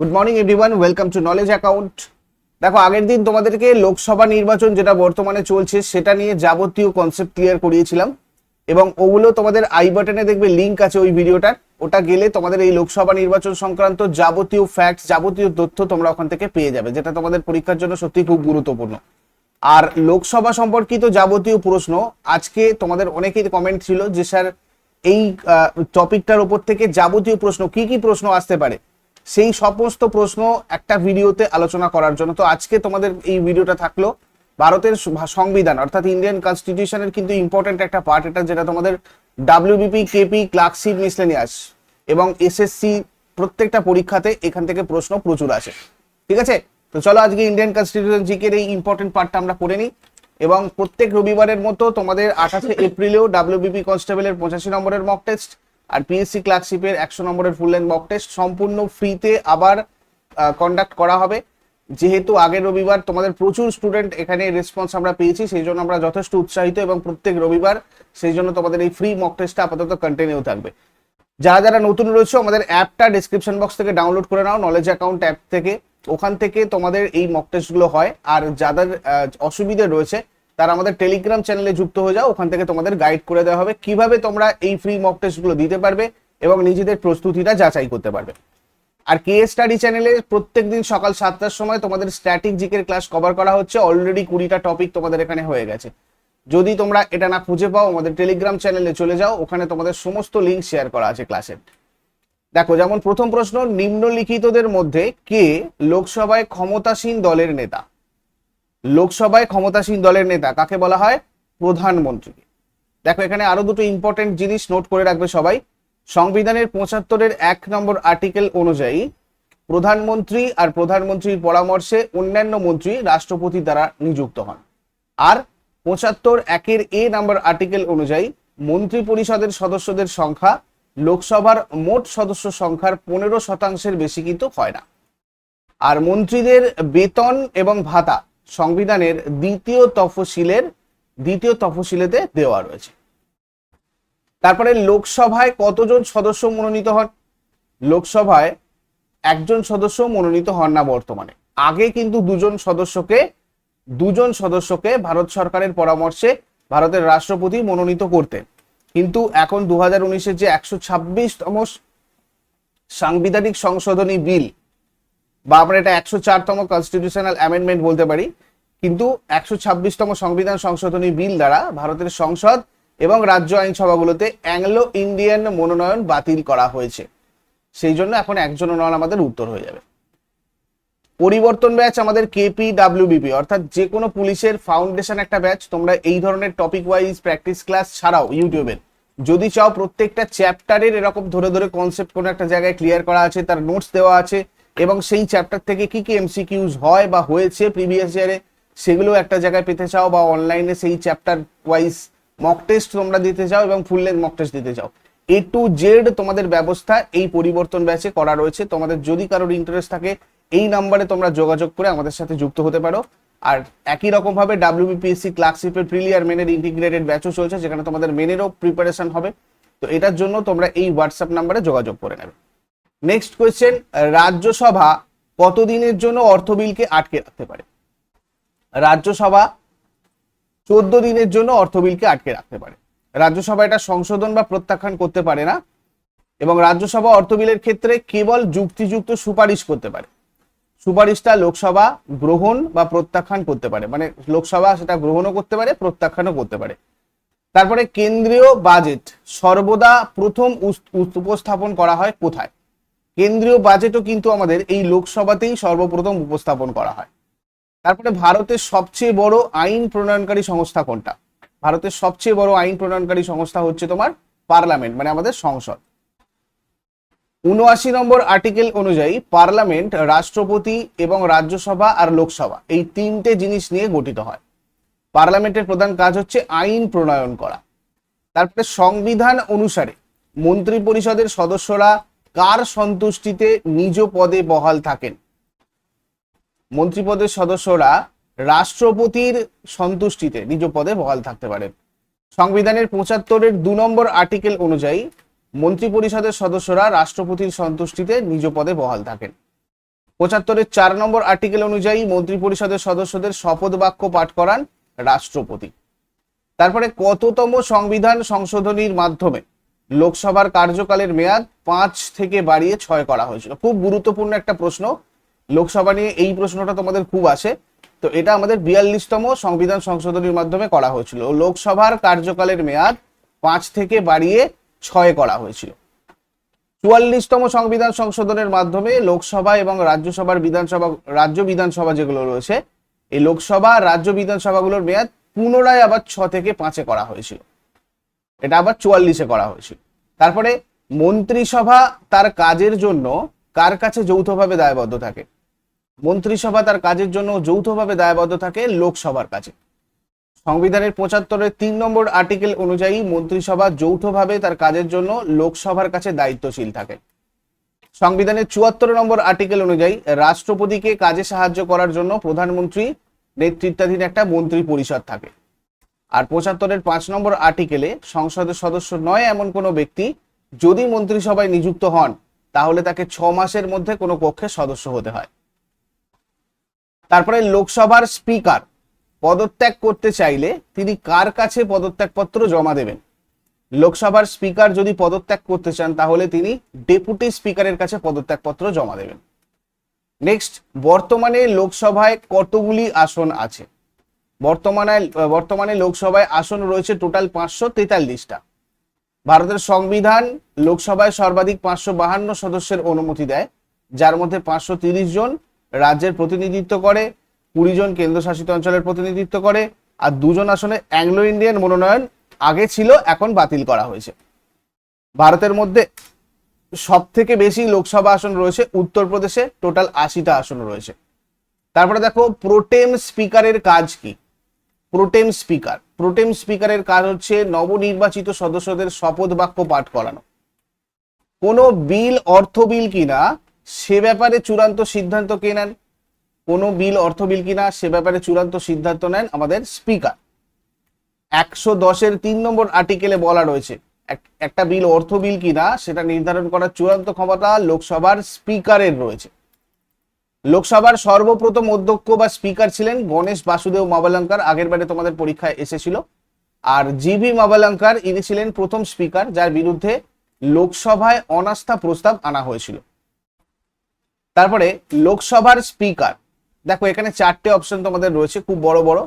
Good morning everyone welcome to knowledge account দেখো, আগের দিন তোমাদেরকে লোকসভা নির্বাচন যেটা বর্তমানে চলছে, সেটা নিয়ে যাবতীয় কনসেপ্ট ক্লিয়ার করিয়েছিলাম। এবং ওগুলো তোমাদের আই বাটনে দেখবে লিংক আছে ওই ভিডিওটার। ওটা গেলে তোমাদের এই লোকসভা নির্বাচন সংক্রান্ত যাবতীয় ফ্যাক্টস যাবতীয় তথ্য তোমরা ওখান থেকে পেয়ে যাবে, যেটা তোমাদের পরীক্ষার জন্য সত্যি খুব গুরুত্বপূর্ণ। আর লোকসভা সম্পর্কিত যাবতীয় প্রশ্ন, আজকে তোমাদের অনেকেই কমেন্ট ছিল যে, স্যার, এই টপিকটার উপর থেকে যাবতীয় প্রশ্ন, কি কি প্রশ্ন আসতে পারে? সেই সমস্ত প্রশ্ন একটা ভিডিওতে আলোচনা করার জন্য। তো আজকে তোমাদের এই ভিডিওটা থাকল ভারতের সংবিধান, অর্থাৎ ইন্ডিয়ান কনস্টিটিউশনের কিন্তু ইম্পর্টেন্ট একটা পার্ট এটা যেটা তোমাদের ডাব্লিউবিপি কেপি ক্লার্কশিপ মিসলেনিয়াস এবং এসএসসি প্রত্যেকটা পরীক্ষাতে এখান থেকে প্রশ্ন প্রচুর আসে। ঠিক আছে? তো চলো আজকে ইন্ডিয়ান কনস্টিটিউশন জিকের এই ইম্পর্টেন্ট পার্টটা আমরা পড়ে নিই এবং প্রত্যেক রবিবারের মতো তোমাদের আঠাশে এপ্রিলেও ডাব্লিউবিপি কনস্টেবলের পঁচাশি নম্বরের মক টেস্ট আর পিএসসি ক্লার্কশিপের একশো নম্বরের ফুল লেন্থ মক টেস্ট সম্পূর্ণ ফ্রিতে আবার কন্ডাক্ট করা হবে। যেহেতু আগের রবিবার তোমাদের প্রচুর স্টুডেন্ট এখানে রেসপন্স আমরা পেয়েছি, সেই জন্য আমরা যথেষ্ট উৎসাহিত এবং প্রত্যেক রবিবার সেই জন্য তোমাদের এই ফ্রি মক টেস্টটা আপাতত কন্টিনিউ থাকবে। যারা যারা নতুন রয়েছে, আমাদের অ্যাপটা ডিসক্রিপশন বক্স থেকে ডাউনলোড করে নাও নলেজ অ্যাকাউন্ট অ্যাপ থেকে। ওখান থেকে তোমাদের এই মক টেস্টগুলো হয়। আর যাদের অসুবিধে রয়েছে তারা আমাদের টেলিগ্রাম চ্যানেলে যুক্ত হয়ে যাও, ওখান থেকে তোমাদের গাইড করে দেওয়া হবে কীভাবে তোমরা এই ফ্রি মক টেস্টগুলো দিতে পারবে এবং নিজেদের প্রস্তুতিটা যাচাই করতে পারবে। আর কে স্টাডি চ্যানেলে প্রত্যেকদিন সকাল সাতটার সময় তোমাদের স্ট্যাটিক জিকের ক্লাস কভার করা হচ্ছে অলরেডি কুড়িটা টপিক তোমাদের এখানে হয়ে গেছে। যদি তোমরা এটা না খুঁজে পাও, আমাদের টেলিগ্রাম চ্যানেলে চলে যাও, ওখানে তোমাদের সমস্ত লিঙ্ক শেয়ার করা আছে ক্লাসের দেখো, যেমন প্রথম প্রশ্ন, নিম্নলিখিতদের মধ্যে কে লোকসভায় ক্ষমতাসীন দলের নেতা? লোকসভায় ক্ষমতাসীন দলের নেতা, কাকে বলা হয়? প্রধানমন্ত্রী। দেখো, এখানে আরও দুটো ইম্পর্টেন্ট জিনিস নোট করে রাখবে সবাই। সংবিধানের পঁচাত্তরের এক নম্বর আর্টিকেল অনুযায়ী, প্রধানমন্ত্রী আর প্রধানমন্ত্রীর পরামর্শে অন্যান্য মন্ত্রী রাষ্ট্রপতি দ্বারা নিযুক্ত হন। আর পঁচাত্তর একের এ নাম্বার আর্টিকেল অনুযায়ী মন্ত্রী পরিষদের সদস্যদের সংখ্যা লোকসভার মোট সদস্য সংখ্যার পনেরো শতাংশের বেশি কিন্তু হয় না। আর মন্ত্রীদের বেতন এবং ভাতা সংবিধানের দ্বিতীয় তফসিলের, দ্বিতীয় তফসিলেতে দেওয়া রয়েছে। তারপরে লোকসভায় কতজন সদস্য মনোনীত হন? লোকসভায় একজন সদস্য মনোনীত হন না বর্তমানে। আগে কিন্তু দুজন সদস্যকে দুজন সদস্যকে ভারত সরকারের পরামর্শে ভারতের রাষ্ট্রপতি মনোনীত করতেন। কিন্তু এখন দু হাজার উনিশের যে একশো ছাব্বিশতম সাংবিধানিক সংশোধনী বিল বা আমরা এটা একশো চারতম কনস্টিটিউশনাল অ্যামেন্ডমেন্ট বলতে পারি। কিন্তু একশো ছাব্বিশতম সংবিধান সংশোধনী বিল দ্বারা ভারতের সংসদ এবং রাজ্য আইনসভাগুলোতে অ্যাংলো ইন্ডিয়ান মনোনয়ন বাতিল করা হয়েছে। সেই জন্য এখন একজন নন আমাদের উত্তর হয়ে যাবে। পরিবর্তন ব্যাচ আমাদের কেপি ডাব্লিউবিপি অর্থাৎ যে কোনো পুলিশের ফাউন্ডেশন একটা ব্যাচ, তোমরা এই ধরনের টপিক ওয়াইজ প্র্যাকটিস ক্লাস ছাড়াও ইউটিউবের যদি চাও প্রত্যেকটা চ্যাপ্টারের এরকম ধরে ধরে কনসেপ্ট কোনো একটা জায়গায় ক্লিয়ার করা আছে, তার নোটস দেওয়া আছে এবং সেই চ্যাপ্টার থেকে কি কি এমসিকিউজ হয় বা হয়েছে প্রিভিয়াস ইয়ারে সেগুলো একটা জায়গায় পেতে চাও বা অনলাইনে সেই চ্যাপ্টার ওয়াইজ মক টেস্ট তোমরা দিতে চাও এবং ফুল লেন্থ মক টেস্ট দিতে চাও। এ টু জেড তোমাদের ব্যবস্থা এই পরিবর্তন ব্যাচে করা রয়েছে। তোমাদের যদি কারোর ইন্টারেস্ট থাকে, এই নাম্বারে তোমরা যোগাযোগ করে আমাদের সাথে যুক্ত হতে পারো। আর একই রকম ভাবে ডাব্লিউবিপিএসসি ক্লার্কশিপের প্রিলিয়ার মেনের ইন্টিগ্রেটেড ব্যাচও চলছে, যেখানে তোমাদের মেনেরও প্রিপারেশন হবে। তো এটার জন্য তোমরা এই হোয়াটসঅ্যাপ নাম্বারে যোগাযোগ করে নেবে। নেক্সট কোয়েশ্চেন রাজ্যসভা কতদিনের জন্য অর্থ বিলকে আটকে রাখতে পারে? রাজ্যসভা চোদ্দ দিনের জন্য অর্থ বিলকে আটকে রাখতে পারে। রাজ্যসভা এটা সংশোধন বা প্রত্যাখ্যান করতে পারে না এবং রাজ্যসভা অর্থ বিলের ক্ষেত্রে কেবল যুক্তিযুক্ত সুপারিশ করতে পারে। সুপারিশটা লোকসভা গ্রহণ বা প্রত্যাখ্যান করতে পারে। মানে লোকসভা সেটা গ্রহণও করতে পারে, প্রত্যাখ্যানও করতে পারে। তারপরে কেন্দ্রীয় বাজেট, সর্বদা প্রথম উপস্থাপন করা হয় কোথায়? কেন্দ্রীয় বাজেটও কিন্তু আমাদের এই লোকসভাতেই সর্বপ্রথম উপস্থাপন করা হয়। তারপরে ভারতের সবচেয়ে বড় আইন প্রণয়নকারী সংস্থা কোনটা? ভারতের সবচেয়ে বড় আইন প্রণয়নকারী সংস্থা হচ্ছে তোমার পার্লামেন্ট মানে আমাদের সংসদ। উনআশি নম্বর আর্টিকেল অনুযায়ী পার্লামেন্ট, রাষ্ট্রপতি এবং রাজ্যসভা আর লোকসভা এই তিনটে জিনিস নিয়ে গঠিত হয়। পার্লামেন্টের প্রধান কাজ হচ্ছে আইন প্রণয়ন করা। তারপরে সংবিধান অনুসারে মন্ত্রী পরিষদের সদস্যরা কার সন্তুষ্টিতে নিজ পদে বহাল থাকেন? মন্ত্রিপদের সদস্যরা রাষ্ট্রপতির সন্তুষ্টিতে নিজ পদে বহাল থাকতে পারেন। সংবিধানের পঁচাত্তরের দু নম্বর আর্টিকেল অনুযায়ী মন্ত্রিপরিষদের সদস্যরা রাষ্ট্রপতির সন্তুষ্টিতে নিজ পদে বহাল থাকেন। পঁচাত্তরের চার নম্বর আর্টিকেল অনুযায়ী মন্ত্রী পরিষদের সদস্যদের শপথ বাক্য পাঠ করান রাষ্ট্রপতি। তারপরে কততম সংবিধান সংশোধনীর মাধ্যমে লোকসভার কার্যকালের মেয়াদ পাঁচ থেকে বাড়িয়ে ছয় করা হয়েছিল। খুব গুরুত্বপূর্ণ একটা প্রশ্ন। লোকসভা নিয়ে এই প্রশ্নটা তোমাদের খুব আসে। তো এটা আমাদের বিয়াল্লিশতম সংবিধান সংশোধনীর মাধ্যমে করা হয়েছিল। লোকসভার কার্যকালের মেয়াদ পাঁচ থেকে বাড়িয়ে ছয় করা হয়েছিল। চুয়াল্লিশতম সংবিধান সংশোধনের মাধ্যমে লোকসভা এবং রাজ্যসভার বিধানসভা, রাজ্য বিধানসভা যেগুলো রয়েছে, এই লোকসভা, রাজ্য বিধানসভাগুলোর মেয়াদ পুনরায় আবার ছ থেকে পাঁচে করা হয়েছিল। এটা আবার চুয়াল্লিশে করা হয়েছিল। তারপরে মন্ত্রিসভা তার কাজের জন্য কার কাছে যৌথভাবে দায়বদ্ধ থাকে? মন্ত্রিসভা তার কাজের জন্য যৌথভাবে দায়বদ্ধ থাকে লোকসভার কাছে। সংবিধানের পঁচাত্তরের তিন নম্বর আর্টিকেল অনুযায়ী মন্ত্রিসভা যৌথভাবে তার কাজের জন্য লোকসভার কাছে দায়িত্বশীল থাকে। সংবিধানের চুয়াত্তর নম্বর আর্টিকেল অনুযায়ী রাষ্ট্রপতিকে কাজে সাহায্য করার জন্য প্রধানমন্ত্রী নেতৃত্বাধীন একটা মন্ত্রী পরিষদ থাকে। আর পঁচাত্তরের পাঁচ নম্বর আর্টিকেলে সংসদের সদস্য নয় এমন কোনো ব্যক্তি যদি মন্ত্রিসভায় নিযুক্ত হন, তাহলে তাকে ছ মাসের মধ্যে কোনো কক্ষে সদস্য হতে হয়। তারপরে লোকসভার স্পিকার পদত্যাগ করতে চাইলে তিনি কার কাছে পদত্যাগপত্র জমা দেবেন? লোকসভার স্পিকার যদি পদত্যাগ করতে চান, তাহলে তিনি ডেপুটি স্পিকারের কাছে পদত্যাগপত্র জমা দেবেন। নেক্সট, বর্তমানে লোকসভায় কতগুলি আসন আছে? বর্তমানে বর্তমানে লোকসভায় আসন রয়েছে টোটাল পাঁচশো তেতাল্লিশটা। ভারতের সংবিধান লোকসভায় সর্বাধিক পাঁচশো বাহান্ন সদস্যের অনুমতি দেয়, যার মধ্যে পাঁচশো তিরিশ জন রাজ্যের প্রতিনিধিত্ব করে, কুড়ি জন কেন্দ্রশাসিত অঞ্চলের প্রতিনিধিত্ব করে, আর দুজন আসনে অ্যাংলো ইন্ডিয়ান মনোনয়ন আগে ছিল, এখন বাতিল করা হয়েছে। ভারতের মধ্যে সব থেকে বেশি লোকসভা আসন রয়েছে উত্তরপ্রদেশে, টোটাল আশিটা আসন রয়েছে। তারপরে দেখো, প্রোটেম স্পিকারের কাজ কি? প্রোটেম স্পিকার। প্রোটেম স্পিকারের কাজ হচ্ছে নবনির্বাচিত সদস্যদের শপথ বাক্য পাঠ করানো। কোনো বিল, অর্থ বিল কিনা, সে ব্যাপারে চূড়ান্ত সিদ্ধান্ত কে নেন? কোনো বিল, অর্থ বিল কিনা, সে ব্যাপারে চূড়ান্ত সিদ্ধান্ত নেন আমাদের স্পিকার। একশো দশের তিন নম্বর আর্টিকেলে বলা রয়েছে, এক- একটা বিল, অর্থ বিল কিনা, সেটা নির্ধারণ করার চূড়ান্ত ক্ষমতা লোকসভার স্পিকারের রয়েছে। লোকসভার সর্বপ্রথম অধ্যক্ষ বা স্পিকার ছিলেন গণেশ বাসুদেব মাবালঙ্কার। আগের বারে তোমাদের পরীক্ষায় এসেছিল। আর জিবি মাবালঙ্কার, ইনি ছিলেন প্রথম স্পিকার, যার বিরুদ্ধে লোকসভায় অনাস্থা প্রস্তাব আনা হয়েছিল। তারপরে লোকসভার স্পিকার। দেখো, এখানে চারটে অপশন তোমাদের রয়েছে, খুব বড় বড়।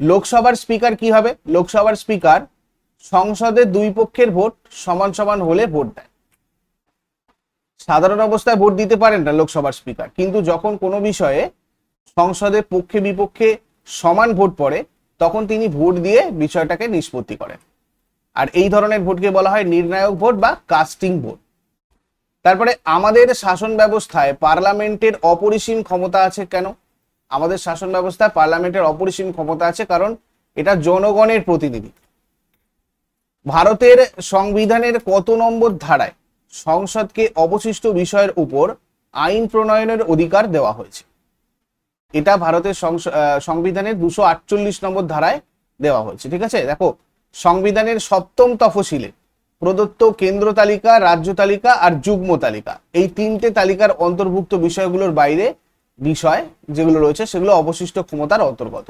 লোকসভার স্পিকার কি হবে? লোকসভার স্পিকার সংসদে দুই পক্ষের ভোট সমান সমান হলে ভোট দেয়। সাধারণ অবস্থায় ভোট দিতে পারেন না লোকসভার স্পিকার। কিন্তু যখন কোনো বিষয়ে সংসদের পক্ষে বিপক্ষে সমান ভোট পড়ে, তখন তিনি ভোট দিয়ে বিষয়টাকে নিষ্পত্তি করেন। আর এই ধরনের ভোটকে বলা হয় নির্ণায়ক ভোট বা কাস্টিং ভোট। তারপরে আমাদের শাসন ব্যবস্থায় পার্লামেন্টের অপরিসীম ক্ষমতা আছে কেন? আমাদের শাসন ব্যবস্থায় পার্লামেন্টের অপরিসীম ক্ষমতা আছে কারণ এটা জনগণের প্রতিনিধি। ভারতের সংবিধানের কত নম্বর ধারায় সংসদকে অবশিষ্ট বিষয়ের উপর আইন প্রণয়নের অধিকার দেওয়া হয়েছে। এটা ভারতের সংবিধানের দুশো আটচল্লিশ নম্বর ধারায় দেওয়া হয়েছে। ঠিক আছে? দেখো, সংবিধানের সপ্তম তফসিলে প্রদত্ত কেন্দ্র তালিকা, রাজ্য তালিকা আর যুগ্ম তালিকা এই তিনটে তালিকার অন্তর্ভুক্ত বিষয়গুলোর বাইরে বিষয় যেগুলো রয়েছে সেগুলো অবশিষ্ট ক্ষমতার অন্তর্গত।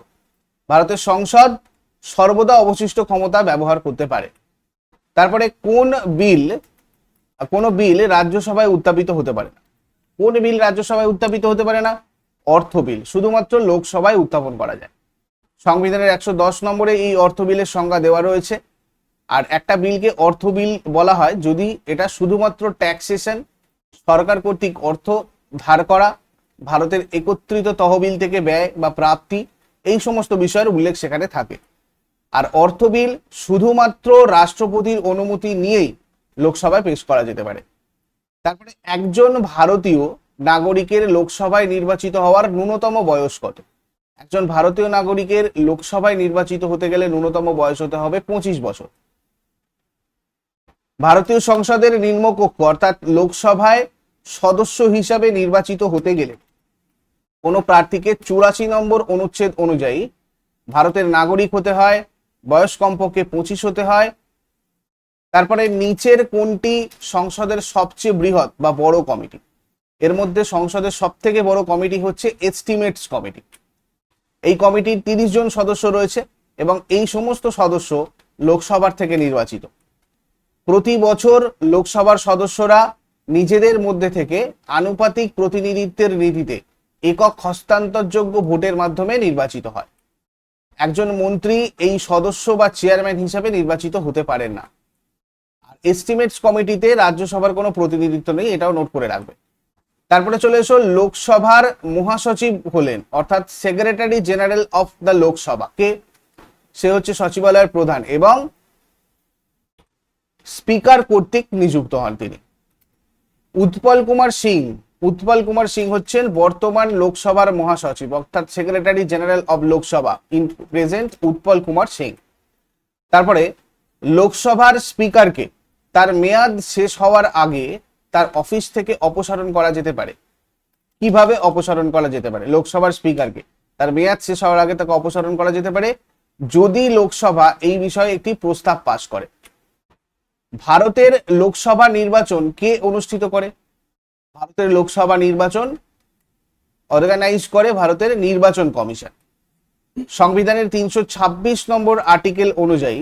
ভারতের সংসদ সর্বদা অবশিষ্ট ক্ষমতা ব্যবহার করতে পারে। তারপরে কোন বিল কোনো বিল রাজ্যসভায় উত্থাপিত হতে পারে না। কোন বিল রাজ্যসভায় উত্থাপিত হতে পারে না? অর্থ বিল, শুধুমাত্র লোকসভায় উত্থাপন করা যায়। সংবিধানের একশো দশ নম্বরে এই অর্থ বিলের সংজ্ঞা দেওয়া রয়েছে। আর একটা বিলকে অর্থ বিল বলা হয় যদি এটা শুধুমাত্র ট্যাক্সেশন, সরকার কর্তৃক অর্থ ধার করা, ভারতের একত্রিত তহবিল থেকে ব্যয় বা প্রাপ্তি, এই সমস্ত বিষয়ের উল্লেখ সেখানে থাকে। আর অর্থ বিল শুধুমাত্র রাষ্ট্রপতির অনুমতি নিয়েই লোকসভায় পেশ করা যেতে পারে। তারপরে একজন ভারতীয় নাগরিকের লোকসভায় নির্বাচিত হওয়ার ন্যূনতম বয়স কত? একজন ভারতীয় নাগরিকের লোকসভায় নির্বাচিত হতে গেলে ন্যূনতম বয়স হতে হবে পঁচিশ বছর। ভারতীয় সংসদের নিম্নকক্ষ অর্থাৎ লোকসভায় সদস্য হিসাবে নির্বাচিত হতে গেলে কোনো প্রার্থীকে চুরাশি নম্বর অনুচ্ছেদ অনুযায়ী ভারতের নাগরিক হতে হয়, বয়স কমপক্ষে পঁচিশ হতে হয় তারপরে নিচের কোনটি সংসদের সবচেয়ে বৃহৎ বা বড় কমিটি? এর মধ্যে সংসদের সব থেকে বড় কমিটি হচ্ছে এস্টিমেটস কমিটি এই কমিটির তিরিশ জন সদস্য রয়েছে এবং এই সমস্ত সদস্য লোকসভার থেকে নির্বাচিত। প্রতি বছর লোকসভার সদস্যরা নিজেদের মধ্যে থেকে আনুপাতিক প্রতিনিধিত্বের নীতিতে একক হস্তান্তরযোগ্য ভোটের মাধ্যমে নির্বাচিত হয়। একজন মন্ত্রী এই সদস্য বা চেয়ারম্যান হিসাবে নির্বাচিত হতে পারেন না। এস্টিমেটস কমিটিতে রাজ্যসভার কোনো প্রতিনিধিত্ব নেই, এটাও নোট করে রাখবে। তারপরে চলে এসো লোকসভার মহাসচিব হলেন, অর্থাৎ secretary general of the Lok Sabha কে? সে হচ্ছে সচিবালয়ের প্রধান এবং স্পিকার কর্তৃক নিযুক্ত হন তিনি। উৎপল কুমার সিং, উৎপল কুমার সিং হচ্ছেন বর্তমান লোকসভার মহাসচিব, অর্থাৎ secretary general of Lok Sabha in present Utpal Kumar Singh. তারপরে লোকসভার স্পিকারকে তার মেয়াদ শেষ হওয়ার আগে তার অফিস থেকে অপসারণ করা যেতে পারে। কীভাবে অপসারণ করা যেতে পারে? লোকসভার স্পিকারকে। তার মেয়াদ শেষ হওয়ার আগে তাকে অপসারণ করা যেতে পারে। যদি লোকসভা এই বিষয়ে একটি প্রস্তাব পাশ করে। ভারতের লোকসভা নির্বাচন কে অনুষ্ঠিত করে? ভারতের লোকসভা নির্বাচন অর্গানাইজ করে ভারতের নির্বাচন কমিশন। সংবিধানের তিনশো ছাব্বিশ নম্বর আর্টিকেল অনুযায়ী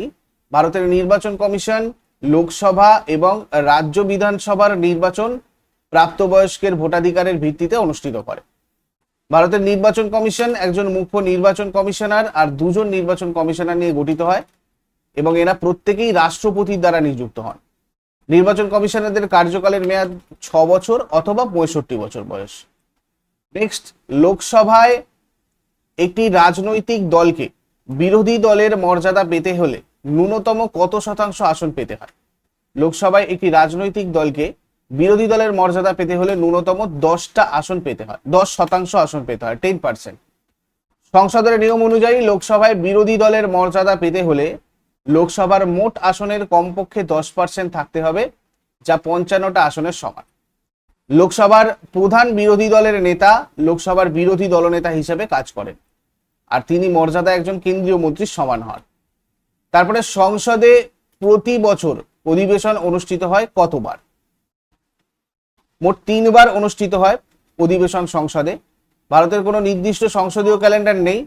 ভারতের নির্বাচন কমিশন লোকসভা এবং রাজ্য বিধানসভার নির্বাচন প্রাপ্তবয়স্কের ভোটাধিকারের ভিত্তিতে অনুষ্ঠিত করে। ভারতের নির্বাচন কমিশন একজন মুখ্য নির্বাচন কমিশনার আর দুজন নির্বাচন কমিশনার নিয়ে গঠিত হয় এবং এরা প্রত্যেকেই রাষ্ট্রপতির দ্বারা নিযুক্ত হন। নির্বাচন কমিশনারদের কার্যকালের মেয়াদ ছ বছর অথবা পঁয়ষট্টি বছর বয়স। নেক্সট, লোকসভায় একটি রাজনৈতিক দলকে বিরোধী দলের মর্যাদা পেতে হলে ন্যূনতম কত শতাংশ আসন পেতে হয়? লোকসভায় একটি রাজনৈতিক দলকে বিরোধী দলের মর্যাদা পেতে হলে ন্যূনতম দশটা আসন পেতে হয়। দশ শতাংশ আসন পেতে হয় টেন পার্সেন্ট সংসদের নিয়ম অনুযায়ী লোকসভায় বিরোধী দলের মর্যাদা পেতে হলে লোকসভার মোট আসনের কমপক্ষে দশ পার্সেন্ট থাকতে হবে, যা পঞ্চান্নটা আসনের সমান। লোকসভার প্রধান বিরোধী দলের নেতা লোকসভার বিরোধী দলনেতা হিসেবে কাজ করেন, আর তিনি মর্যাদা একজন কেন্দ্রীয় মন্ত্রীর সমান হন। তারপরে সংসদে প্রতি বছর অধিবেশন অনুষ্ঠিত হয় কতবার? মোট তিনবার অনুষ্ঠিত হয় অধিবেশন সংসদে। ভারতের কোনো নির্দিষ্ট সংসদীয় ক্যালেন্ডার নেই,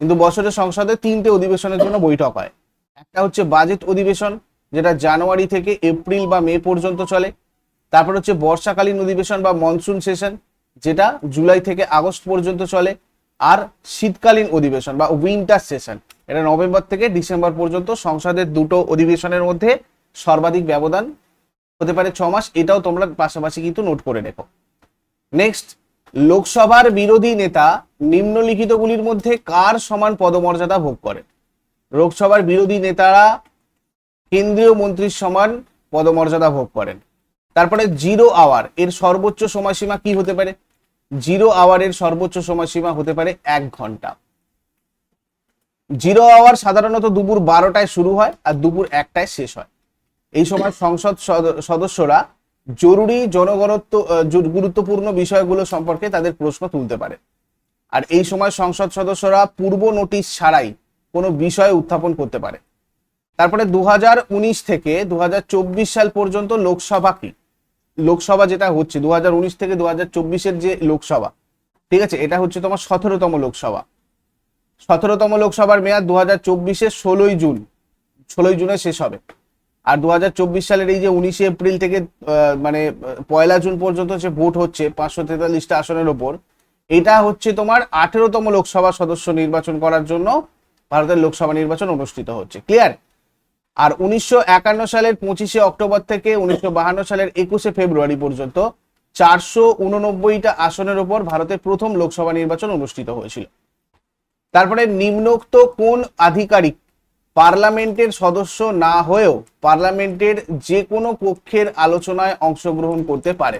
কিন্তু বছরে সংসদে তিনটে অধিবেশনের জন্য বৈঠক হয়। একটা হচ্ছে বাজেট অধিবেশন, যেটা জানুয়ারি থেকে এপ্রিল বা মে পর্যন্ত চলে। তারপর হচ্ছে বর্ষাকালীন অধিবেশন বা মনসুন সেশন, যেটা জুলাই থেকে আগস্ট পর্যন্ত চলে। আর শীতকালীন অধিবেশন বা উইন্টার সেশন। এটা নভেম্বর থেকে ডিসেম্বর পর্যন্ত সংসদের দুটো অধিবেশনের মধ্যে সর্বাধিক ব্যবধান হতে পারে ছ মাস, এটাও তোমরা পাশাপাশি কিন্তু নোট করে রেখো। নেক্সট লোকসভার বিরোধী নেতা নিম্নলিখিতগুলির মধ্যে কার সমান পদমর্যাদা ভোগ করেন? লোকসভার বিরোধী নেতারা কেন্দ্রীয় মন্ত্রীর সমান পদমর্যাদা ভোগ করেন। তারপরে জিরো আওয়ার এর সর্বোচ্চ সময়সীমা কি হতে পারে? জিরো আওয়ারের সর্বোচ্চ সময়সীমা হতে পারে এক ঘণ্টা। জিরো আওয়ার সাধারণত দুপুর বারোটায় শুরু হয় আর দুপুর একটায় শেষ হয়। এই সময় সংসদ সদ- সদস্যরা জরুরি জনগণত্ব গুরুত্বপূর্ণ বিষয়গুলো সম্পর্কে তাদের প্রশ্ন তুলতে পারে। আর এই সময় সংসদ সদস্যরা পূর্ব নোটিশ ছাড়াই কোনো বিষয় উত্থাপন করতে পারে। তারপরে দু হাজার উনিশ থেকে দু হাজার চব্বিশ সাল পর্যন্ত লোকসভা কি? লোকসভা যেটা হচ্ছে দু হাজার উনিশ থেকে দু এর যে লোকসভা, ঠিক আছে? এটা হচ্ছে তোমার সতেরোতম লোকসভা। সতেরোতম লোকসভার মেয়াদ দু হাজার চব্বিশের ষোলোই জুন। ষোলোই জুনে শেষ হবে। আর দুহাজার চব্বিশ সালের এই যে উনিশে এপ্রিল থেকে মানে পয়লা জুন পর্যন্ত যে ভোট হচ্ছে পাঁচশো তেতাল্লিশটা আসনের ওপর, এটা হচ্ছে তোমার আঠেরোতম লোকসভা সদস্য নির্বাচন করার জন্য ভারতের লোকসভা নির্বাচন অনুষ্ঠিত হচ্ছে। ক্লিয়ার? আর উনিশশো একান্ন সালের পঁচিশে অক্টোবর থেকে উনিশশো বাহান্ন সালের একুশে ফেব্রুয়ারি পর্যন্ত চারশো উননব্বইটা আসনের ওপর ভারতের প্রথম লোকসভা নির্বাচন অনুষ্ঠিত হয়েছিল। তারপরে নিম্নোক্ত কোন আধিকারিক পার্লামেন্টের সদস্য না হয়েও পার্লামেন্টের যে কোনো পক্ষের আলোচনায় অংশগ্রহণ করতে পারে।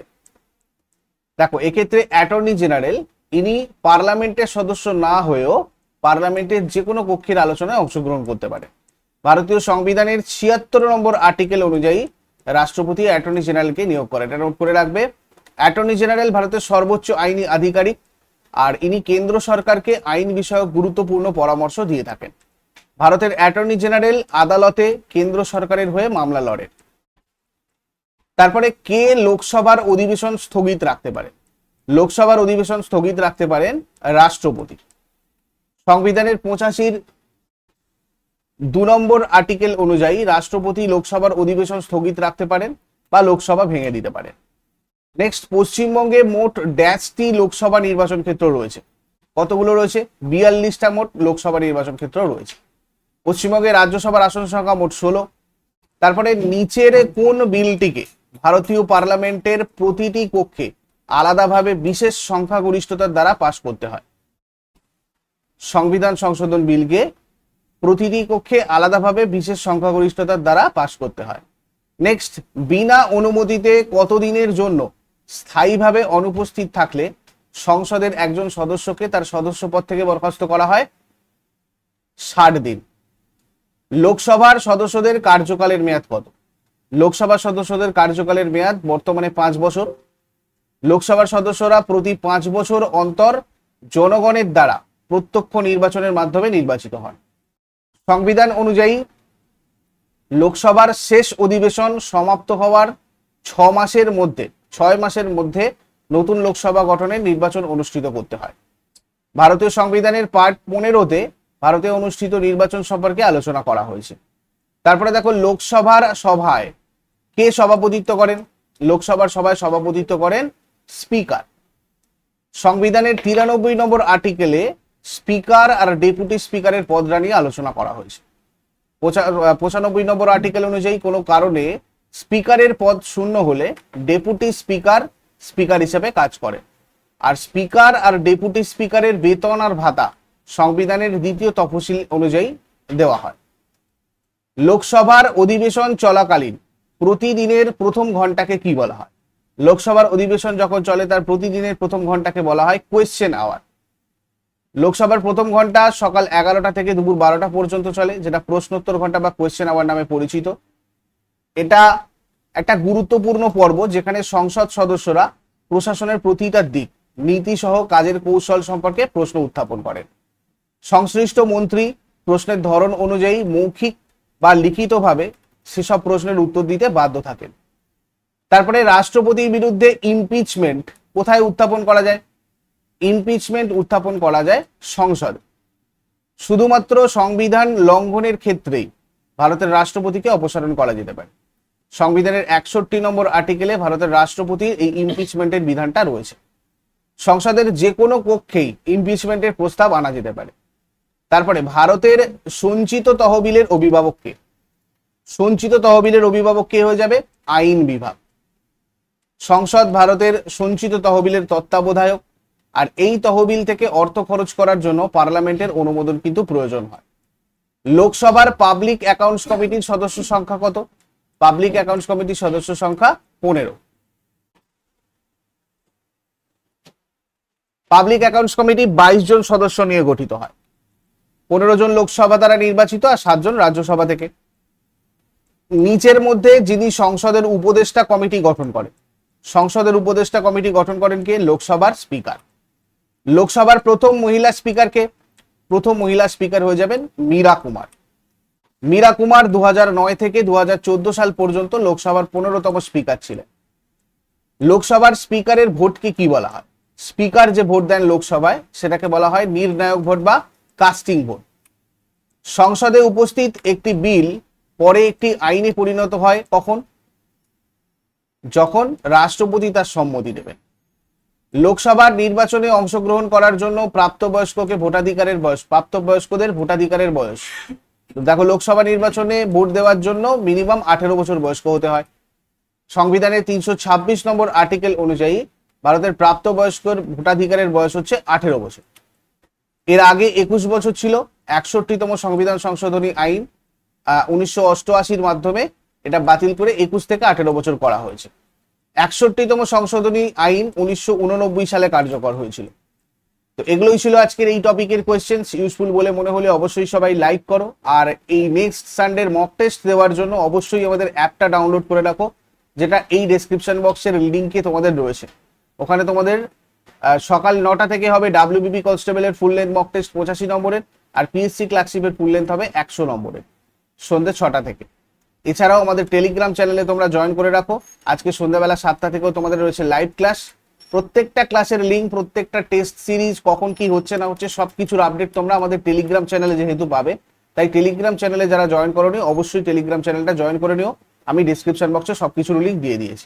দেখো, এক্ষেত্রে অ্যাটর্নি জেনারেল, ইনি পার্লামেন্টের সদস্য না হয়েও পার্লামেন্টের যে কোনো পক্ষের আলোচনায় অংশগ্রহণ করতে পারে। ভারতীয় সংবিধানের ছিয়াত্তর নম্বর আর্টিকেল অনুযায়ী রাষ্ট্রপতি অ্যাটর্নি জেনারেলকে নিয়োগ করে। এটা নোট করে রাখবে। অ্যাটর্নি জেনারেল, ভারতের সর্বোচ্চ আইনি আধিকারিক আর ইনি কেন্দ্র সরকারকে আইন বিষয়ক গুরুত্বপূর্ণ পরামর্শ দিয়ে থাকেন। ভারতের অ্যাটর্নি জেনারেল আদালতে কেন্দ্র সরকারের হয়ে মামলা লড়েন। তারপরে কে লোকসভার অধিবেশন স্থগিত রাখতে পারে? লোকসভার অধিবেশন স্থগিত রাখতে পারেন রাষ্ট্রপতি। সংবিধানের পঁচাশির দু নম্বর আর্টিকেল অনুযায়ী রাষ্ট্রপতি লোকসভার অধিবেশন স্থগিত রাখতে পারেন বা লোকসভা ভেঙে দিতে পারেন। নেক্সট পশ্চিমবঙ্গে মোট ড্যাশটি লোকসভা নির্বাচন ক্ষেত্র রয়েছে। কতগুলো রয়েছে? বিয়াল্লিশটা মোট লোকসভা নির্বাচন ক্ষেত্র রয়েছে। পশ্চিমবঙ্গে রাজ্যসভার আসন সংখ্যা মোট ষোলো। তারপরে নিচের কোন বিলটিকে ভারতীয় পার্লামেন্টের প্রতিটি কক্ষে আলাদাভাবে বিশেষ সংখ্যাগরিষ্ঠতার দ্বারা পাশ করতে হয়? সংবিধান সংশোধন বিলকে প্রতিটি কক্ষে আলাদাভাবে বিশেষ সংখ্যাগরিষ্ঠতার দ্বারা পাশ করতে হয়। নেক্সট বিনা অনুমতিতে কতদিনের জন্য স্থায়ীভাবে অনুপস্থিত থাকলে সংসদের একজন সদস্যকে তার সদস্য পদ থেকে বরখাস্ত করা হয় ষাট দিন। লোকসভার সদস্যদের কার্যকালের মেয়াদ কত? লোকসভার সদস্যদের কার্যকালের মেয়াদ বর্তমানে পাঁচ বছর। লোকসভার সদস্যরা প্রতি পাঁচ বছর অন্তর জনগণের দ্বারা প্রত্যক্ষ নির্বাচনের মাধ্যমে নির্বাচিত হন। সংবিধান অনুযায়ী লোকসভার শেষ অধিবেশন সমাপ্ত হওয়ার ছ মাসের মধ্যে ছয় মাসের মধ্যে নতুন লোকসভা গঠনের নির্বাচন অনুষ্ঠিত করতে হয়। ভারতীয় সংবিধানের পার্ট পনেরোতে ভারতে অনুষ্ঠিত নির্বাচন সম্পর্কে আলোচনা করা হয়েছে। তারপরে দেখো লোকসভার সভায় কে সভাপতিত্ব করেন? লোকসভার সভায় সভাপতিত্ব করেন স্পিকার। সংবিধানের তিরানব্বই নম্বর আর্টিকেলে স্পিকার আর ডেপুটি স্পিকারের পদরা নিয়ে আলোচনা করা হয়েছে। পঁচানব্বই নম্বর আর্টিকেল অনুযায়ী কোনো কারণে স্পিকারের পদ শূন্য হলে ডেপুটি স্পিকার স্পিকার হিসেবে কাজ করে। আর স্পিকার আর ডেপুটি স্পিকারের বেতন আর ভাতা সংবিধানের দ্বিতীয় তফসিল অনুযায়ী দেওয়া হয়। লোকসভার অধিবেশন চলাকালীন প্রতিদিনের প্রথম ঘন্টাকে কি বলা হয়? লোকসভার অধিবেশন যখন চলে, তার প্রতিদিনের প্রথম ঘন্টাকে বলা হয় কোয়েশ্চেন আওয়ার লোকসভার প্রথম ঘণ্টা সকাল এগারোটা থেকে দুপুর বারোটা পর্যন্ত চলে, যেটা প্রশ্নোত্তর ঘণ্টা বা কোয়েশ্চেন আওয়ার নামে পরিচিত। এটা একটা গুরুত্বপূর্ণ পর্ব যেখানে সংসদ সদস্যরা প্রশাসনের প্রতিটা দিক, নীতি সহ কাজের কৌশল সম্পর্কে প্রশ্ন উত্থাপন করেন। সংশ্লিষ্ট মন্ত্রী প্রশ্নের ধরন অনুযায়ী মৌখিক বা লিখিতভাবে সেসব প্রশ্নের উত্তর দিতে বাধ্য থাকেন। তারপরে রাষ্ট্রপতির বিরুদ্ধে ইমপিচমেন্ট কোথায় উত্থাপন করা যায়? ইমপিচমেন্ট উত্থাপন করা যায় সংসদে। শুধুমাত্র সংবিধান লঙ্ঘনের ক্ষেত্রেই ভারতের রাষ্ট্রপতিকে অপসারণ করা যেতে পারে। সংবিধানের একষট্টি নম্বর আর্টিকেলে ভারতের রাষ্ট্রপতির এই ইমপিচমেন্টের বিধানটা রয়েছে। সংসদের যে কোনো কক্ষেই ইমপিচমেন্টের প্রস্তাব আনা যেতে পারে। তারপরে ভারতের সঞ্চিত তহবিলের অভিভাবককে সঞ্চিত তহবিলের অভিভাবক কে হয়ে যাবে? আইন বিভাগ। সংসদ ভারতের সঞ্চিত তহবিলের তত্ত্বাবধায়ক। আর এই তহবিল থেকে অর্থ খরচ করার জন্য পার্লামেন্টের অনুমোদন কিন্তু প্রয়োজন হয়। লোকসভার পাবলিক অ্যাকাউন্টস কমিটির সদস্য সংখ্যা কত? পাবলিক অ্যাকাউন্টস কমিটির সদস্য সংখ্যা পনেরো। পাবলিক অ্যাকাউন্টস কমিটি বাইশ জন সদস্য নিয়ে গঠিত হয়। পনেরো জন লোকসভা দ্বারা নির্বাচিত আর সাতজন রাজ্যসভা থেকে। নিচের মধ্যে যিনি সংসদের উপদেষ্টা কমিটি গঠন করেন। সংসদের উপদেষ্টা কমিটি গঠন করেন কে? লোকসভার স্পিকার। লোকসভার প্রথম মহিলা স্পিকারকে প্রথম মহিলা স্পিকার হয়ে যাবেন মীরা কুমার। মীরা কুমার দু থেকে দু হাজার চোদ্দ সাল পর্যন্ত লোকসভার পনেরোতম স্পিকার ছিলেন। লোকসভার স্পিকারের ভোটকে কি বলা হয়? স্পিকার যে ভোট দেন লোকসভায়, সেটাকে বলা হয় নির্ণায়ক ভোট বা কাস্টিং ভোট। সংসদে উপস্থিত একটি বিল পরে একটি আইনে পরিণত হয় কখন যখন রাষ্ট্রপতি তার সম্মতি দেবেন। লোকসভার নির্বাচনে অংশগ্রহণ করার জন্য প্রাপ্তবয়স্ককে ভোটাধিকারের বয়স, প্রাপ্তবয়স্কদের ভোটাধিকারের বয়স দেখো, লোকসভা নির্বাচনে ভোট দেওয়ার জন্য মিনিমাম আঠেরো বছর বয়স্ক হতে হয়। সংবিধানের তিনশো ছাব্বিশ নম্বর আর্টিকেল অনুযায়ী ভারতের প্রাপ্ত প্রাপ্তবয়স্কর ভোটাধিকারের বয়স হচ্ছে আঠেরো বছর। এর আগে একুশ বছর ছিল, একষট্টিতম সংবিধান সংশোধনী আইন উনিশশো অষ্টআশির মাধ্যমে এটা বাতিল করে একুশ থেকে আঠেরো বছর করা হয়েছে। একষট্টিতম সংশোধনী আইন উনিশশো উননব্বই সালে কার্যকর হয়েছিল। তো এগুলোই ছিল আজকের এই টপিকের কোয়েশ্চেন ইউজফুল বলে মনে হলে অবশ্যই সবাই লাইক করো। আর এই নেক্সট সানডের মক টেস্ট দেওয়ার জন্য অবশ্যই আমাদের অ্যাপটা ডাউনলোড করে রাখো, যেটা এই ডেসক্রিপশন বক্সের লিঙ্কে তোমাদের রয়েছে। ওখানে তোমাদের সকাল নটা থেকে হবে ডাব্লিউবিপি কনস্টেবলের ফুল লেন্থ মক টেস্ট পঁচাশি নম্বরের, আর পিএসসি ক্লার্কশিপের ফুল লেন্থ হবে একশো নম্বরের, সন্ধ্যে ছটা থেকে। এছাড়াও আমাদের টেলিগ্রাম চ্যানেলে তোমরা জয়েন করে রাখো। আজকে সন্ধ্যাবেলা সাতটা থেকেও তোমাদের রয়েছে লাইভ ক্লাস প্রত্যেকটা ক্লাসের লিঙ্ক প্রত্যেকটা টেস্ট সিরিজ কখন কি হচ্ছে না হচ্ছে সব কিছুর আপডেট তোমরা আমাদের টেলিগ্রাম চ্যানেলে যেহেতু পাবে। তাই টেলিগ্রাম চ্যানেলে যারা জয়েন করো অবশ্যই টেলিগ্রাম চ্যানেলটা জয়েন করে নিও। আমি ডিসক্রিপশন বক্সে সবকিছুর লিঙ্ক দিয়ে দিয়েছি।